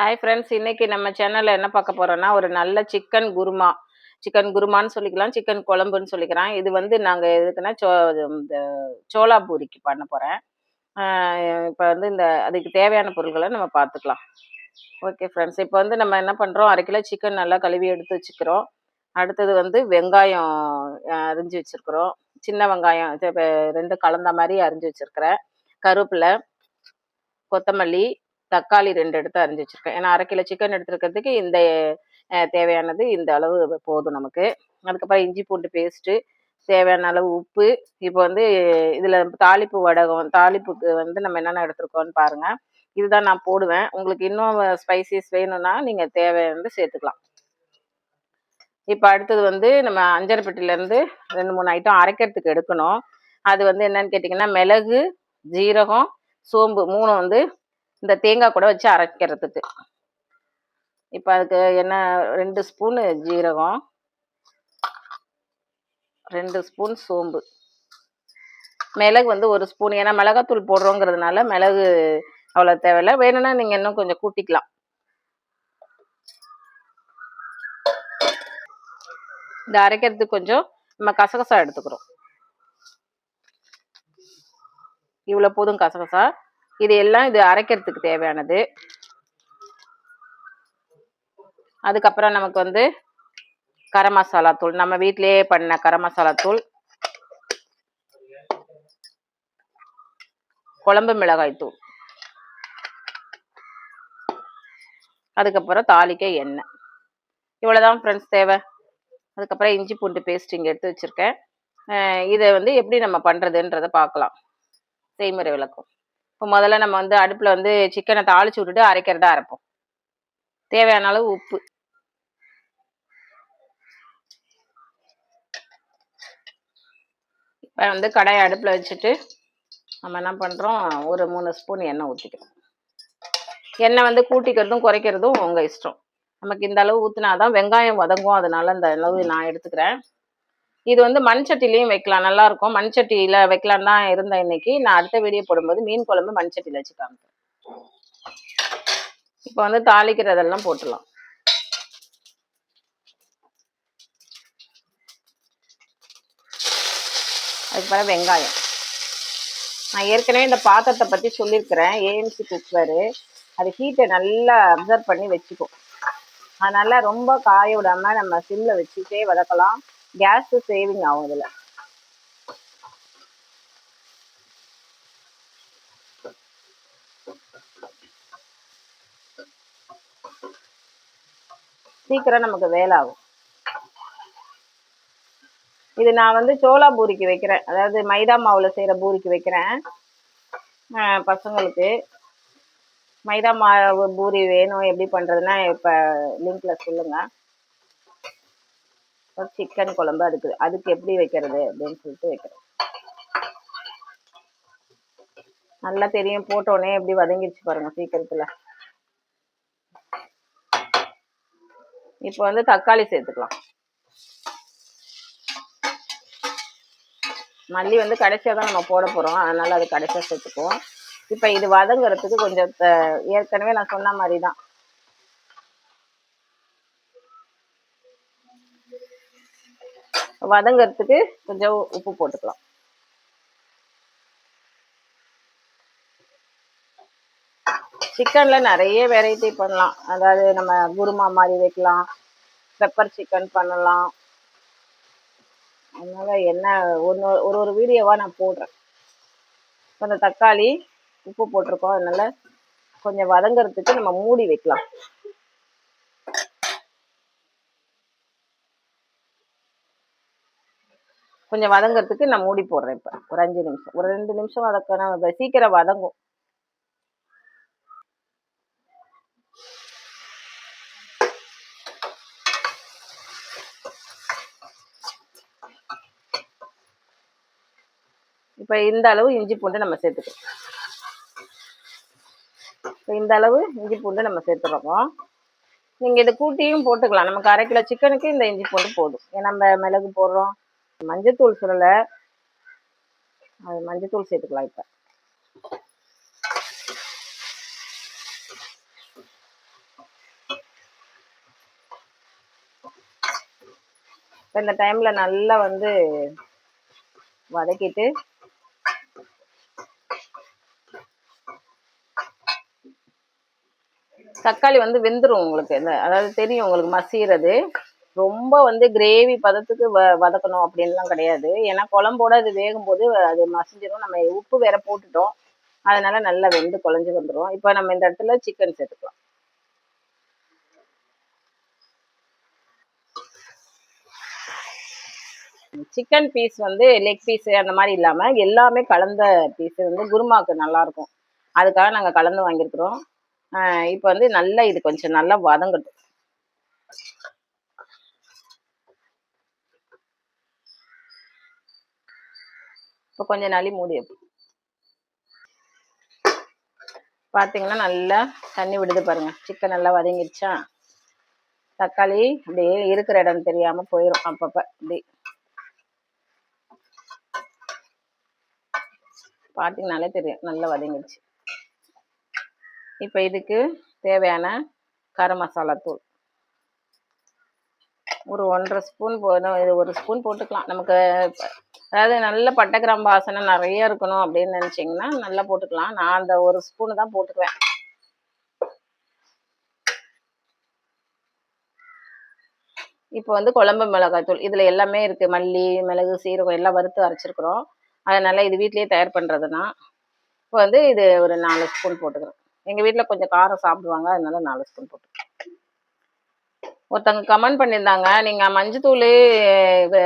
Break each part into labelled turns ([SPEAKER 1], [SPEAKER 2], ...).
[SPEAKER 1] Hi friends இன்னைக்கு நம்ம சேனல்ல என்ன பார்க்க போறோம்னா ஒரு நல்ல சிக்கன் குருமா. சிக்கன் குருமான்னு சொல்லிக்கலாம் சிக்கன் குழம்புன்னு சொல்லிக்கிறேன் இது வந்து நாங்கள் எதுக்குன்னா சோ இந்த சோளா பூரிக்கு பண்ண போகிறேன் இப்போ வந்து இந்த அதுக்கு தேவையான பொருட்களை நம்ம பார்த்துக்கலாம். ஓகே ஃப்ரெண்ட்ஸ் இப்போ வந்து நம்ம என்ன பண்ணுறோம் அரை கிலோ சிக்கன் நல்லா கழுவி எடுத்து வச்சுக்கிறோம். அடுத்தது வந்து வெங்காயம் அரிஞ்சு வச்சுருக்குறோம். சின்ன வெங்காயம் ரெண்டு கலந்த மாதிரி அரிஞ்சு வச்சுருக்கிறேன். கருவேப்பிலை கொத்தமல்லி தக்காளி ரெண்டு எடுத்து அரிஞ்சு வச்சிருக்கேன். ஏன்னா அரை கிலோ சிக்கன் எடுத்துருக்கிறதுக்கு இந்த தேவையானது இந்த அளவு போதும் நமக்கு. அதுக்கப்புறம் இஞ்சி பூண்டு பேஸ்ட்டு தேவையான அளவு உப்பு. இப்போ வந்து இதில் தாளிப்பு வடகம் தாளிப்புக்கு வந்து நம்ம என்னென்ன எடுத்துருக்கோம்னு பாருங்கள் இதுதான் நான் போடுவேன். உங்களுக்கு இன்னும் ஸ்பைசிஸ் வேணும்னா நீங்கள் தேவை வந்து சேர்த்துக்கலாம். இப்போ அடுத்தது வந்து நம்ம அஞ்சரைப்பட்டிலேருந்து ரெண்டு மூணு ஐட்டம் அரைக்கிறதுக்கு எடுக்கணும். அது வந்து என்னன்னு கேட்டிங்கன்னா மிளகு ஜீரகம் சோம்பு மூணு வந்து இந்த தேங்காய் கூட வச்சு அரைக்கிறதுக்கு. இப்போ அதுக்கு என்ன ரெண்டு ஸ்பூனு ஜீரகம் ரெண்டு ஸ்பூன் சோம்பு. மிளகு வந்து ஒரு ஸ்பூன் ஏன்னா மிளகாத்தூள் போடுறோங்கிறதுனால மிளகு அவ்வளோ தேவையில்ல. வேணும்னா நீங்கள் இன்னும் கொஞ்சம் கூட்டிக்கலாம். இந்த அரைக்கிறதுக்கு கொஞ்சம் நம்ம கசகசா எடுத்துக்கிறோம். இவ்வளோ போதும் கசகசா. இது எல்லாம் இது அரைக்கிறதுக்கு தேவையானது. அதுக்கப்புறம் நமக்கு வந்து கரம் மசாலா தூள். நம்ம வீட்டிலேயே பண்ண கரம் மசாலா தூள். குழம்பு மிளகாய் தூள். அதுக்கப்புறம் தாளிக்க எண்ணெய். இவ்வளோதான் ஃப்ரெண்ட்ஸ் தேவை. அதுக்கப்புறம் இஞ்சி பூண்டு பேஸ்ட் இங்கே எடுத்து வச்சுருக்கேன். இதை வந்து எப்படி நம்ம பண்ணுறதுன்றதை பார்க்கலாம். செய்முறை விளக்கம். இப்போ முதல்ல நம்ம வந்து அடுப்பில் வந்து சிக்கனை தாளிச்சு விட்டுட்டு அரைக்கிறதா அரைப்போம். தேவையான அளவு உப்பு. இப்போ வந்து கடாயை அடுப்பில் வச்சுட்டு நம்ம என்ன பண்ணுறோம் ஒரு மூணு ஸ்பூன் எண்ணெய் ஊற்றிக்கிறோம் எண்ணெய் வந்து கூட்டிக்கிறதும் குறைக்கிறதும் உங்கள் இஷ்டம். நமக்கு இந்த அளவு ஊற்றினா தான் வெங்காயம் வதங்கும். அதனால இந்த அளவு நான் எடுத்துக்கிறேன். இது வந்து மண் சட்டிலையும் வைக்கலாம் நல்லா இருக்கும் மண் சட்டியில் வைக்கலாம் தான் இருந்தேன் இன்னைக்கு. நான் அடுத்த வீடியோ போடும்போது மீன் குழம்பு மண்சட்டியில் வச்சு காமிக்கிறேன் இப்போ வந்து தாளிக்கிறதெல்லாம் போட்டுடலாம். அதுக்கப்புறம் வெங்காயம். நான் ஏற்கனவே இந்த பாத்திரத்தை பற்றி சொல்லியிருக்கிறேன். ஏஎம்சி குக்கரு அது ஹீட்டை நல்லா அப்சர்வ் பண்ணி வச்சுக்கும். அதனால ரொம்ப காய விடாம நம்ம சிம்ல வச்சுட்டே வதக்கலாம். கேஸ் சேவிங் ஆகும் இதில் சீக்கிரம் நமக்கு வேலை ஆகும் இது நான் வந்து சோளா பூரிக்கு வைக்கிறேன். அதாவது மைதா மாவில் செய்கிற பூரிக்கு வைக்கிறேன். பசங்களுக்கு. மைதா மாவு பூரி வேணும். எப்படி பண்ணுறதுன்னா இப்போ லிங்க்ல சொல்லுங்கள் சிக்கன் குழம்பு அதுக்கு அதுக்கு எப்படி வைக்கிறது அப்படின்னு சொல்லிட்டு வைக்கிறேன். நல்லா தெரியும் போட்டோடனே எப்படி வதங்கிடுச்சு பாருங்க சீக்கிரத்துல. இப்போ வந்து தக்காளி சேர்த்துக்கலாம். மல்லி வந்து கடைசியாக தான் நம்ம போட போகிறோம் அதனால அது கடைசியாக சேர்த்துக்குவோம். இப்போ இது வதங்குறதுக்கு கொஞ்சம் ஏற்கனவே நான் சொன்ன மாதிரி தான் வதங்குறதுக்கு கொஞ்சம் உப்பு போட்டுக்கலாம். சிக்கன்ல நிறைய வெரைட்டி பண்ணலாம். அதாவது நம்ம குருமா மாதிரி வைக்கலாம். பெப்பர் சிக்கன் பண்ணலாம். அதனால என்ன ஒன்று ஒரு ஒரு வீடியோவாக நான் போடுறேன். கொஞ்சம் தக்காளி உப்பு போட்டிருக்கோம். அதனால கொஞ்சம் வதங்குறதுக்கு நம்ம மூடி வைக்கலாம். கொஞ்சம் வதங்குறதுக்கு நான் மூடி போடுறேன் இப்போ. ஒரு அஞ்சு நிமிஷம். ஒரு ரெண்டு நிமிஷம் வதக்கணும் சீக்கிரம் வதங்கும். இப்போ இந்த அளவு இஞ்சி பூண்டு நம்ம சேர்த்துக்கணும். இப்போ இந்த அளவு இஞ்சி பூண்டு நம்ம சேர்த்துருக்கோம் நீங்கள் இதை கூட்டியும் போட்டுக்கலாம். நமக்கு அரை கிலோ சிக்கனுக்கு இந்த இஞ்சி பூண்டு போதும். ஏன்னா நம்ம மிளகு போடுறோம். மஞ்சத்தூள் சுடலை. அது மஞ்சத்தூள் சேர்த்துக்கலாம் இப்போ. இப்போ இந்த டைமில் நல்லா வந்து வதக்கிட்டு தக்காளி வந்து வெந்துடும் உங்களுக்கு. இந்த அதாவது தெரியும் உங்களுக்கு மசிகிறது ரொம்ப வந்து கிரேவி பதத்துக்கு வ வதக்கணும் அப்படின்லாம் கிடையாது. ஏன்னா குழம்போட அது வேகும்போது அது மசிஞ்சிடும் நம்ம உப்பு வேற போட்டுட்டோம். அதனால நல்லா வெந்து குழஞ்சி வந்துடும் இப்போ நம்ம இந்த இடத்துல சிக்கன் சேர்த்துக்கலாம். சிக்கன் பீஸ் வந்து லெக் பீஸ் அந்த மாதிரி இல்லாமல் எல்லாமே கலந்த பீஸ் வந்து குருமாவுக்கு நல்லா இருக்கும் அதுக்காக நாங்கள் கலந்து வாங்கியிருக்கிறோம். இப்போ வந்து நல்லா இது கொஞ்சம் நல்லா வதங்கட்டும். இப்போ கொஞ்ச நாளி மூடி வைப்போம் பார்த்தீங்கன்னா நல்லா தண்ணி விடுது பாருங்க. சிக்கன் நல்லா வதங்கிடுச்சா? தக்காளி அப்படியே இருக்கிற இடம் தெரியாம போயிடும் அப்பப்ப. இப்படி பார்த்தீங்கனாலே தெரியும். நல்லா வதங்கிடுச்சு. இப்போ இதுக்கு தேவையான கரம் மசாலா தூள். ஒரு ஒன்றரை ஸ்பூன் போதும். இது ஒரு ஸ்பூன் போட்டுக்கலாம். நமக்கு அதாவது நல்ல பட்டை கிராம்பு வாசனை நிறைய இருக்கணும் அப்படின்னு நினச்சிங்கன்னா நல்லா போட்டுக்கலாம். நான் அந்த ஒரு ஸ்பூனு தான் போட்டுக்குவேன். இப்போ வந்து குழம்பு மிளகாய் தூள். இதில் எல்லாமே இருக்குது மல்லி மிளகு சீரகம் எல்லாம் வறுத்து அரைச்சிருக்கிறோம். அதனால் இது வீட்லேயே தயார் பண்ணுறதுனா இப்போ வந்து இது ஒரு நாலு ஸ்பூன் போட்டுக்கிறேன் எங்கள் வீட்டில் கொஞ்சம் காரம் சாப்பிடுவாங்க. அதனால நாலு ஸ்பூன் போட்டுக்கிறோம் ஒருத்தவங்க கமெண்ட் பண்ணியிருந்தாங்க. நீங்கள் மஞ்சத்தூள்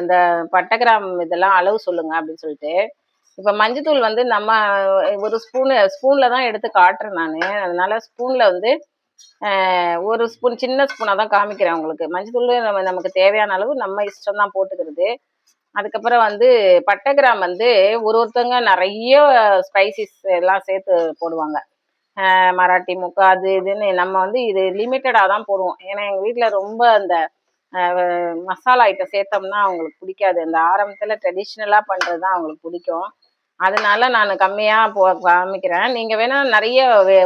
[SPEAKER 1] இந்த பட்டை கிராம் இதெல்லாம் அளவு சொல்லுங்க அப்படின்னு சொல்லிட்டு. இப்போ மஞ்சத்தூள் வந்து நம்ம ஒரு ஸ்பூனு ஸ்பூனில் தான் எடுத்து காட்டுறேன் நான். அதனால ஸ்பூனில் வந்து ஒரு ஸ்பூன் சின்ன ஸ்பூனாக தான் காமிக்கிறேன் உங்களுக்கு. மஞ்சத்தூள் நம்ம நமக்கு தேவையான அளவு நம்ம இஷ்டம் தான் போட்டுக்கிறது. அதுக்கப்புறம் வந்து பட்டை கிராம் வந்து ஒரு ஒருத்தவங்க நிறைய ஸ்பைசிஸ் எல்லாம் சேர்த்து போடுவாங்க. மராட்டி முக்கா அது இதுன்னு நம்ம வந்து இது லிமிட்டடாக தான் போடுவோம். ஏன்னா எங்கள் வீட்டில் ரொம்ப அந்த மசாலா ஐட்டம் சேர்த்தோம்னா அவங்களுக்கு பிடிக்காது. இந்த ஆரம்பத்தில் ட்ரெடிஷ்னலாக பண்ணுறது தான் அவங்களுக்கு பிடிக்கும். அதனால நான் கம்மியாக போ காமிக்கிறேன். நீங்கள் வேணால் நிறைய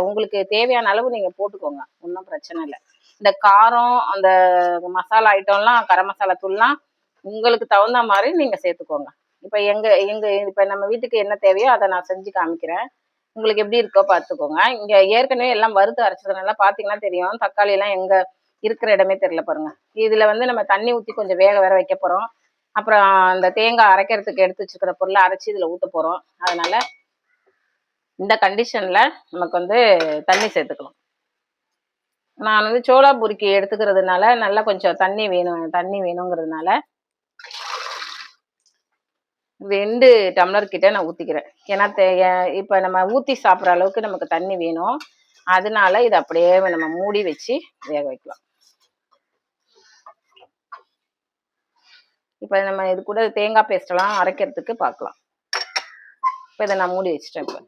[SPEAKER 1] உங்களுக்கு தேவையான அளவு நீங்கள் போட்டுக்கோங்க. ஒன்றும் பிரச்சனை இல்லை. இந்த காரம் அந்த மசாலா ஐட்டம்லாம் கரம் மசாலா தூள்லாம் உங்களுக்கு தகுந்த மாதிரி நீங்கள் சேர்த்துக்கோங்க இப்போ எங்கள் எங்கள் இப்போ நம்ம வீட்டுக்கு என்ன தேவையோ அதை நான் செஞ்சு காமிக்கிறேன். உங்களுக்கு எப்படி இருக்கோ பார்த்துக்கோங்க இங்கே ஏற்கனவே எல்லாம் வறுத்து அரைச்சதுனால பார்த்தீங்கன்னா தெரியும். தக்காளி எல்லாம் எங்கே இருக்கிற இடமே தெரியல பாருங்க. இதில் வந்து நம்ம தண்ணி ஊற்றி கொஞ்சம் வேக வேற வைக்க போகிறோம் அப்புறம் அந்த தேங்காய் அரைக்கிறதுக்கு எடுத்து வச்சுக்கிற பொருளை அரைச்சி இதில் ஊற்ற போகிறோம் அதனால இந்த கண்டிஷனில் நமக்கு வந்து தண்ணி சேர்த்துக்கலாம். நான் வந்து சோளா பொறுக்கி எடுத்துக்கிறதுனால நல்லா கொஞ்சம் தண்ணி வேணும் தண்ணி வேணுங்கிறதுனால ரெண்டு டம்ளர் கிட்ட நான் ஊற்றிக்கிறேன் ஏன்னா இப்போ நம்ம ஊற்றி சாப்பிட்ற அளவுக்கு நமக்கு தண்ணி வேணும். அதனால இதை அப்படியே நம்ம மூடி வச்சு வேக வைக்கலாம். இப்போ நம்ம இது கூட தேங்காய் பேஸ்டெல்லாம் அரைக்கிறதுக்கு பார்க்கலாம். இப்போ இதை நான் மூடி வச்சிட்டேன் இப்போ.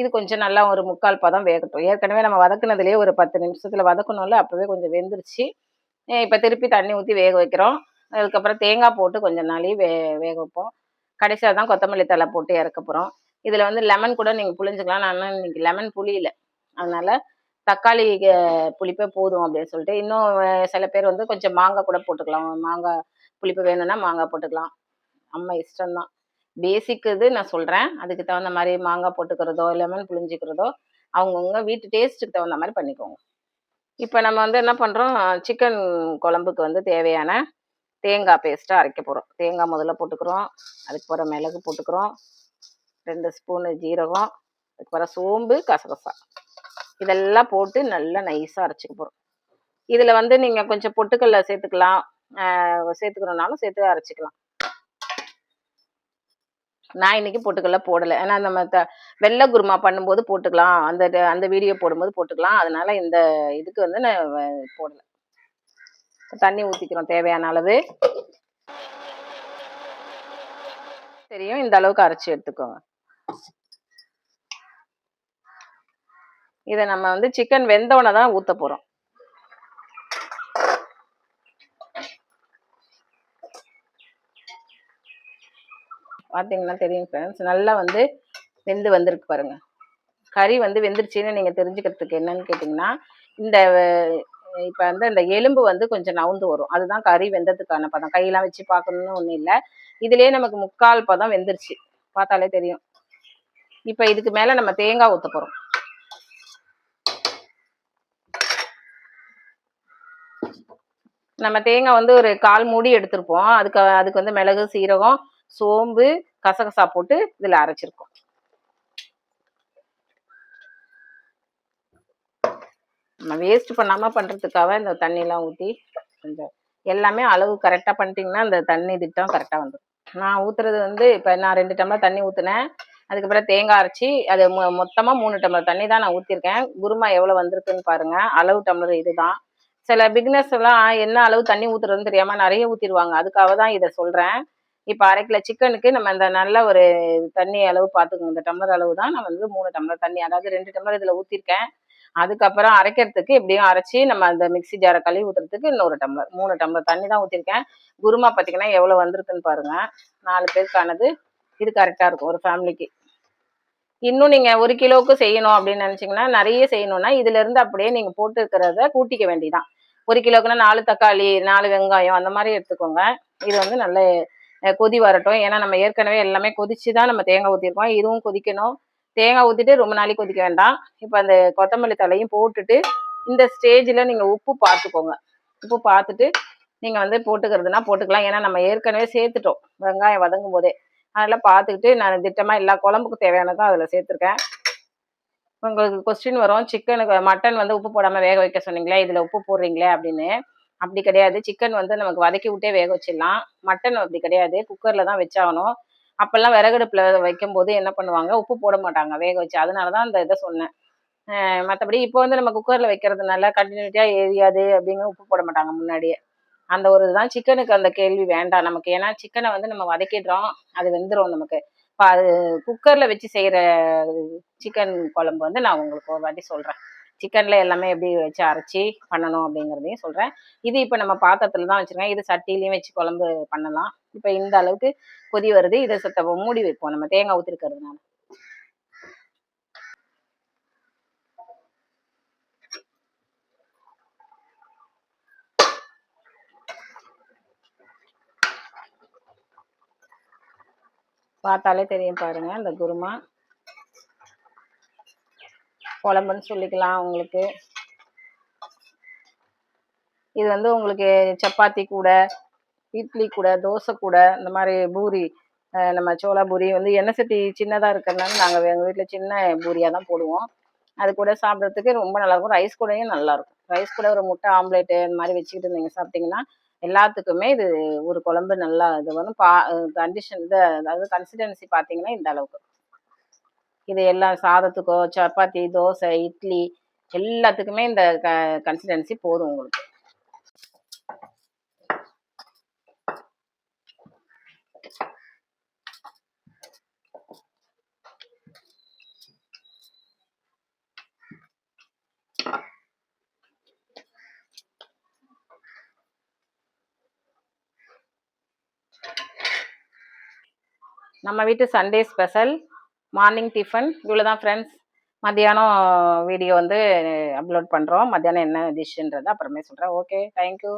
[SPEAKER 1] இது கொஞ்சம் நல்லா ஒரு முக்கால் பதம் வேகட்டும். ஏற்கனவே நம்ம வதக்குனதுலேயே ஒரு பத்து நிமிஷத்தில் வதக்கணும்ல அப்போவே கொஞ்சம் வெந்துருச்சு. இப்போ திருப்பி தண்ணி ஊற்றி வேக வைக்கிறோம். அதுக்கப்புறம் தேங்காய் போட்டு கொஞ்சம் நாளே வே வேக வைப்போம். கடைசியாக தான் கொத்தமல்லி தலை போட்டு இறக்க போகிறோம் இதில் வந்து லெமன் கூட நீங்கள் புளிஞ்சுக்கலாம் நான் இன்னைக்கு லெமன் புளியில அதனால தக்காளி புளிப்பே போதும் அப்படின்னு சொல்லிட்டு இன்னும் சில பேர் வந்து கொஞ்சம் மாங்காய் கூட போட்டுக்கலாம். மாங்காய் புளிப்பு வேணும்னா மாங்காய் போட்டுக்கலாம். அம்மா இஷ்டம்தான். பேசிக் இது நான் சொல்கிறேன் அதுக்கு தகுந்த மாதிரி மாங்காய் போட்டுக்கிறதோ லெமன் புளிஞ்சிக்கிறதோ அவங்கவுங்க வீட்டு டேஸ்ட்டுக்கு தகுந்த மாதிரி பண்ணிக்கோங்க. இப்போ நம்ம வந்து என்ன பண்ணுறோம் சிக்கன் குழம்புக்கு வந்து தேவையான தேங்காய் பேஸ்ட்டாக அரைக்க போகிறோம் தேங்காய் முதல்ல போட்டுக்கிறோம். அதுக்கு பிறகு மிளகு போட்டுக்கிறோம். ரெண்டு ஸ்பூனு ஜீரகம். அதுக்கு பிறகு சோம்பு கசகசா. இதெல்லாம் போட்டு நல்லா நைஸாக அரைச்சிக்க போகிறோம் இதில் வந்து நீங்கள் கொஞ்சம் பொட்டுக்கல்ல சேர்த்துக்கலாம். சேர்த்துக்கணுன்னாலும் சேர்த்து அரைச்சிக்கலாம். நான் இன்னைக்கு பொட்டுக்கல்ல போடலை. ஏன்னா நம்ம த வெள்ளை குருமா பண்ணும்போது போட்டுக்கலாம். அந்த அந்த வீடியோ போடும்போது போட்டுக்கலாம். அதனால இந்த இதுக்கு வந்து நான் போடலை. தண்ணி ஊற்றிக்கிறோம் தேவையான அளவு. தெரியும் இந்த அளவுக்கு அரைச்சி எடுத்துக்கோங்க. இதை நம்ம வந்து சிக்கன் வெந்தவனை தான் ஊற்ற போகிறோம் பார்த்தீங்கன்னா தெரியும் ஃப்ரெண்ட்ஸ் நல்லா வந்து வெந்து வந்திருக்கு பாருங்க. கறி வந்து வெந்துருச்சுன்னு நீங்கள் தெரிஞ்சுக்கிறதுக்கு என்னன்னு கேட்டிங்கன்னா இந்த இப்போ வந்து அந்த எலும்பு வந்து கொஞ்சம் நவுந்து வரும். அதுதான் கறி வெந்ததுக்கான பதம். கையெல்லாம் வச்சு பார்க்கணும்னு ஒன்றும் இல்லை. இதுலேயே நமக்கு முக்கால் பதம் வெந்துருச்சு. பார்த்தாலே தெரியும். இப்போ இதுக்கு மேலே நம்ம தேங்காய் ஊற்ற போகிறோம் நம்ம தேங்காய் வந்து ஒரு கால் மூடி எடுத்திருப்போம். அதுக்கு அதுக்கு வந்து மிளகு சீரகம் சோம்பு கசகசா போட்டு இதில் அரைச்சிருக்கோம். நம்ம வேஸ்ட் பண்ணாமல் பண்ணுறதுக்காக இந்த தண்ணியெலாம் ஊற்றி கொஞ்சம் எல்லாமே அளவு கரெக்டாக பண்ணிட்டீங்கன்னா அந்த தண்ணி திட்டம் கரெக்டாக வந்துடும் நான் ஊற்றுறது வந்து இப்போ நான் ரெண்டு டம்ளர் தண்ணி ஊற்றுனேன் அதுக்கப்புறம் தேங்காய் அரைச்சி அது மொ மொத்தமாக மூணு டம்ளர் தண்ணி தான் நான் ஊற்றிருக்கேன் குருமா எவ்வளோ வந்திருக்குன்னு பாருங்கள் அளவு டம்ளர் இதுதான். சில பிக்னஸ் எல்லாம் என்ன அளவு தண்ணி ஊற்றுறதுன்னு தெரியாமல் நிறைய ஊற்றிடுவாங்க அதுக்காக தான் இதை சொல்கிறேன் இப்போ அரை கிலோ சிக்கனுக்கு நம்ம இந்த நல்ல ஒரு தண்ணி அளவு பார்த்துக்கோங்க இந்த டம்ளர் அளவு தான் நான் வந்து மூணு டம்ளர் தண்ணி அதாவது ரெண்டு டம்ளர் இதில் ஊற்றிருக்கேன் அதுக்கப்புறம் அரைக்கிறதுக்கு எப்படியும் அரைச்சி நம்ம அந்த மிக்சி ஜாரை கழுவி ஊற்றுறதுக்கு இன்னொரு டம்ளர் மூணு டம்ளர் தண்ணி தான் ஊற்றிருக்கேன் குருமா பார்த்தீங்கன்னா எவ்வளோ வந்திருக்குன்னு பாருங்கள் நாலு பேருக்கானது. இது கரெக்டாக இருக்கும் ஒரு ஃபேமிலிக்கு இன்னும் நீங்கள் ஒரு கிலோவுக்கு செய்யணும் அப்படின்னு நினச்சிங்கன்னா நிறைய செய்யணும்னா இதுலேருந்து அப்படியே நீங்கள் போட்டு இருக்கிறத கூட்டிக்க வேண்டியதான் ஒரு கிலோக்குன்னா நாலு தக்காளி நாலு வெங்காயம் அந்த மாதிரி எடுத்துக்கோங்க. இது வந்து நல்ல கொதி வரட்டும். ஏன்னா நம்ம ஏற்கனவே எல்லாமே கொதிச்சு தான் நம்ம தேங்காய் ஊற்றிருக்கோம் இதுவும் கொதிக்கணும். தேங்காய் ஊற்றிட்டு ரொம்ப நாளைக்கு கொதிக்க வேண்டாம். இப்போ அந்த கொத்தமல்லி தலையும் போட்டுட்டு இந்த ஸ்டேஜில் நீங்கள் உப்பு பார்த்துக்கோங்க உப்பு பார்த்துட்டு நீங்கள் வந்து போட்டுக்கிறதுனா போட்டுக்கலாம். ஏன்னா நம்ம ஏற்கனவே சேர்த்துட்டோம். வெங்காயம் வதங்கும் போதே. அதெல்லாம் பார்த்துக்கிட்டு நான் திட்டமாக எல்லா குழம்புக்கு தேவையானதும் அதில் சேர்த்துருக்கேன். உங்களுக்கு கொஸ்டின் வரும். சிக்கனுக்கு மட்டன் வந்து உப்பு போடாமல் வேக வைக்க சொன்னீங்களே இதில் உப்பு போடுறீங்களே அப்படின்னு. அப்படி கிடையாது. சிக்கன் வந்து நமக்கு வதக்கி விட்டே வேக வச்சிடலாம். மட்டன் அப்படி கிடையாது. குக்கரில் தான் வச்சாகணும். அப்போல்லாம் விறகடுப்பில் வைக்கும்போது என்ன பண்ணுவாங்க? உப்பு போட மாட்டாங்க வேக வச்சு. அதனால தான் அந்த இதை சொன்னேன். மற்றபடி இப்போ வந்து நம்ம குக்கரில் வைக்கிறதுனால கண்டினியூட்டியாக எரியாது அப்படிங்கிற உப்பு போட மாட்டாங்க முன்னாடியே. அந்த ஒரு இதுதான். சிக்கனுக்கு அந்த கேள்வி வேண்டாம் நமக்கு. ஏன்னா சிக்கனை வந்து நம்ம வதக்கிடுறோம் அது வெந்துடும் நமக்கு. இப்போ அது குக்கரில் வச்சு செய்கிற சிக்கன் குழம்பு வந்து நான் உங்களுக்கு ஒரு வாட்டி சொல்கிறேன் சிக்கனில் எல்லாமே எப்படி வச்சு அரைச்சி பண்ணணும் அப்படிங்கிறதையும் சொல்கிறேன் இது இப்போ நம்ம பாத்திரத்தில் தான் வச்சுருக்கேன். இது சட்டிலையும் வச்சு குழம்பு பண்ணலாம். இப்போ இந்த அளவுக்கு கொதி வருது. இதை சத்தம் மூடி வைப்போம். நம்ம தேங்காய் ஊற்றிருக்கிறதுனால பார்த்தாலே தெரியும் பாருங்க இந்த குருமா. குழம்புன்னு சொல்லிக்கலாம் உங்களுக்கு இது வந்து உங்களுக்கு சப்பாத்தி கூட இட்லி கூட தோசை கூட இந்த மாதிரி பூரி நம்ம சோளா பூரி வந்து எண்ணெய் சட்டி சின்னதாக இருக்கிறதுனால நாங்கள் எங்கள் வீட்டில் சின்ன பூரியாக தான் போடுவோம். அது கூட சாப்பிட்றதுக்கு ரொம்ப நல்லாயிருக்கும் ரைஸ் கூடயும் நல்லாயிருக்கும் ரைஸ் கூட ஒரு முட்டை ஆம்லேட்டு இந்த மாதிரி வச்சுக்கிட்டு நீங்கள் சாப்பிட்டீங்கன்னா எல்லாத்துக்குமே இது ஒரு குழம்பு நல்லா இது வந்து பா கண்டிஷன் இது அதாவது கன்சிஸ்டன்சி பார்த்தீங்கன்னா இந்த அளவுக்கு. இது எல்லாம் சாதத்துக்கோ சப்பாத்தி தோசை இட்லி எல்லாத்துக்குமே இந்த க கன்சிஸ்டன்சி போதும் உங்களுக்கு. நம்ம வீட்டு சண்டே ஸ்பெஷல் மார்னிங் டிஃபன் இவ்வளோ தான் ஃப்ரெண்ட்ஸ் மத்தியானம் வீடியோ வந்து அப்லோட் பண்ணுறோம் மத்தியானம் என்ன டிஷ்ஷுன்றதை அப்புறமே சொல்கிறேன் ஓகே தேங்க்யூ